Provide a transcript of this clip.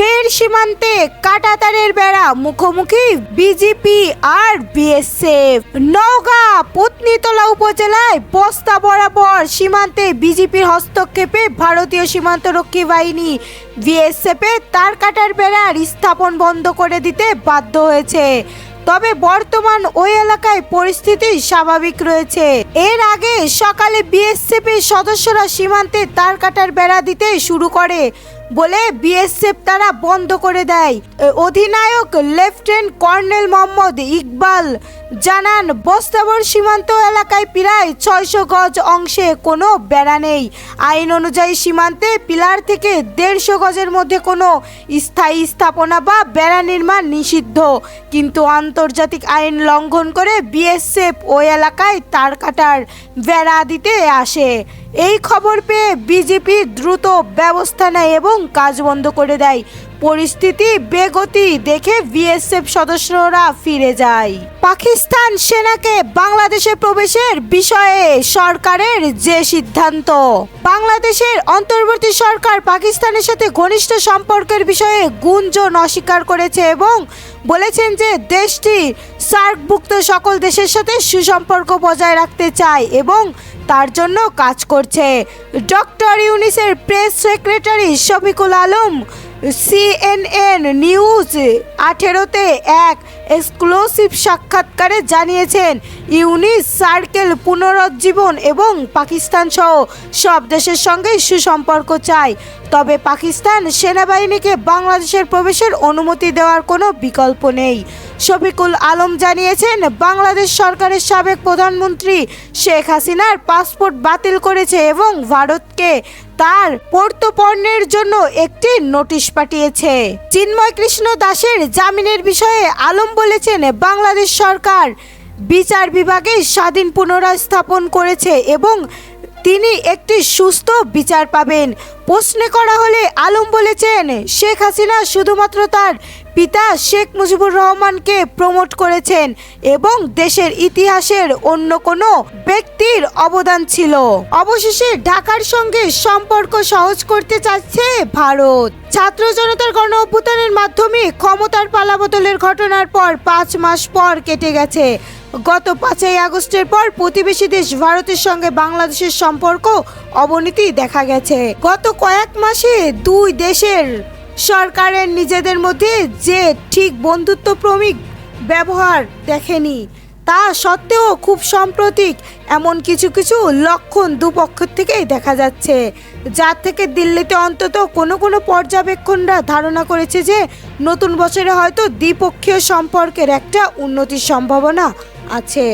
ফের সীমান্তে কাটাতারের বেড়া, মুখোমুখি বিজেপি আর বিএসএফ নওগাঁ, পত্নীতলা উপজেলায় বস্তা বরাবর সীমান্তে বিজেপির হস্তক্ষেপে ভারতীয় সীমান্তরক্ষী বাহিনী বিএসএফ এ তার কাটার বেড়ার স্থাপন বন্ধ করে দিতে বাধ্য হয়েছে। তবে বর্তমান ওই এলাকায় পরিস্থিতি স্বাভাবিক রয়েছে। এর আগে সকালে বিএসএফ এর সদস্যরা সীমান্তে তার কাটার বেড়া দিতে শুরু করে। বলে বিএসএফ তারা বন্ধ করে দেয়। অধিনায়ক লেফটেন্যান্ট কর্নেল মোহাম্মদ ইকবাল জানান, বস্তাবর সীমান্ত এলাকায় প্রায় ছয়শো গজ অংশে কোনো বেড়া নেই। আইন অনুযায়ী সীমান্তে পিলার থেকে দেড়শো গজের মধ্যে কোনো স্থায়ী স্থাপনা বা বেড়া নির্মাণ নিষিদ্ধ। কিন্তু আন্তর্জাতিক আইন লঙ্ঘন করে বিএসএফ ওই এলাকায় তার কাটার বেড়া দিতে আসে। এই খবর পেয়ে বিজেপি দ্রুত ব্যবস্থা নেয় এবং কাজ বন্ধ করে দেয়। পরিস্থিতি বেগতি দেখে বিএসএফ সদস্যরা ফিরে যায়। পাকিস্তান সেনাকে বাংলাদেশে প্রবেশের বিষয়ে সরকারের যে সিদ্ধান্ত, বাংলাদেশের অন্তর্বর্তী সরকার পাকিস্তানের সাথে ঘনিষ্ঠ সম্পর্কের বিষয়ে গুঞ্জন অস্বীকার করেছে এবং বলেছেন যে দেশটি সার্কভুক্ত সকল দেশের সাথে সুসম্পর্ক বজায় রাখতে চায় এবং তার জন্য কাজ করছে। ডক্টর ইউনিসের press secretary Shafiqul Alam, CNN news আঠেরোতে এক এক্সক্লুসিভ সাক্ষাৎকারে জানিয়েছেন, ইউনিস সার্কেল পুনরুজ্জীবন এবং পাকিস্তান সহ সব দেশের সঙ্গে সুসম্পর্ক চায়। তবে পাকিস্তান সেনাবাহিনীকে বাংলাদেশের প্রবেশের অনুমতি দেওয়ার কোনো বিকল্প নেই। শফিকুল আলম জানিয়েছেন, বাংলাদেশ সরকারের সাবেক প্রধানমন্ত্রী শেখ হাসিনার পাসপোর্ট বাতিল করেছে এবং ভারতকে তার পর্যটনের জন্য একটি নোটিশ পাঠিয়েছে। চিন্ময় কৃষ্ণ দাসের জামিনের বিষয়ে আলম বলেছেন, বাংলাদেশ সরকার বিচার বিভাগে স্বাধীন পুনরায় স্থাপন করেছে এবং তিনি একটি সুস্থ বিচার পাবেন। প্রশ্নে করা হলে আলম বলেছেন, শেখ হাসিনা শুধুমাত্র তার পিতা শেখ মুজিবুর রহমানকে প্রমোট করেছেন এবং দেশের ইতিহাসের অন্য কোনো ব্যক্তির অবদান ছিল। অবশেষে ঢাকার সঙ্গে সম্পর্ক সহজ করতে চাচ্ছে ভারত। ছাত্র জনতার গণ অভ্যুত্থানের মাধ্যমে ক্ষমতার পালাবদলের ঘটনার পর পাঁচ মাস পর কেটে গেছে। গত পাঁচই আগস্টের পর প্রতিবেশী দেশ ভারতের সঙ্গে বাংলাদেশের সম্পর্ক অবনতি দেখা গেছে। গত কয়েক মাসে দুই দেশের সরকারের নিজেদের মধ্যে যে ঠিক বন্ধুত্বপ্রমিক ব্যবহার দেখেনি, তা সত্ত্বেও খুব সাম্প্রতিক এমন কিছু কিছু লক্ষণ দুপক্ষ থেকেই দেখা যাচ্ছে যার থেকে দিল্লিতে অন্তত কোনো কোনো পর্যবেক্ষণরা ধারণা করেছে যে নতুন বছরে হয়তো দ্বিপক্ষীয় সম্পর্কের একটা উন্নতির সম্ভাবনা আছে।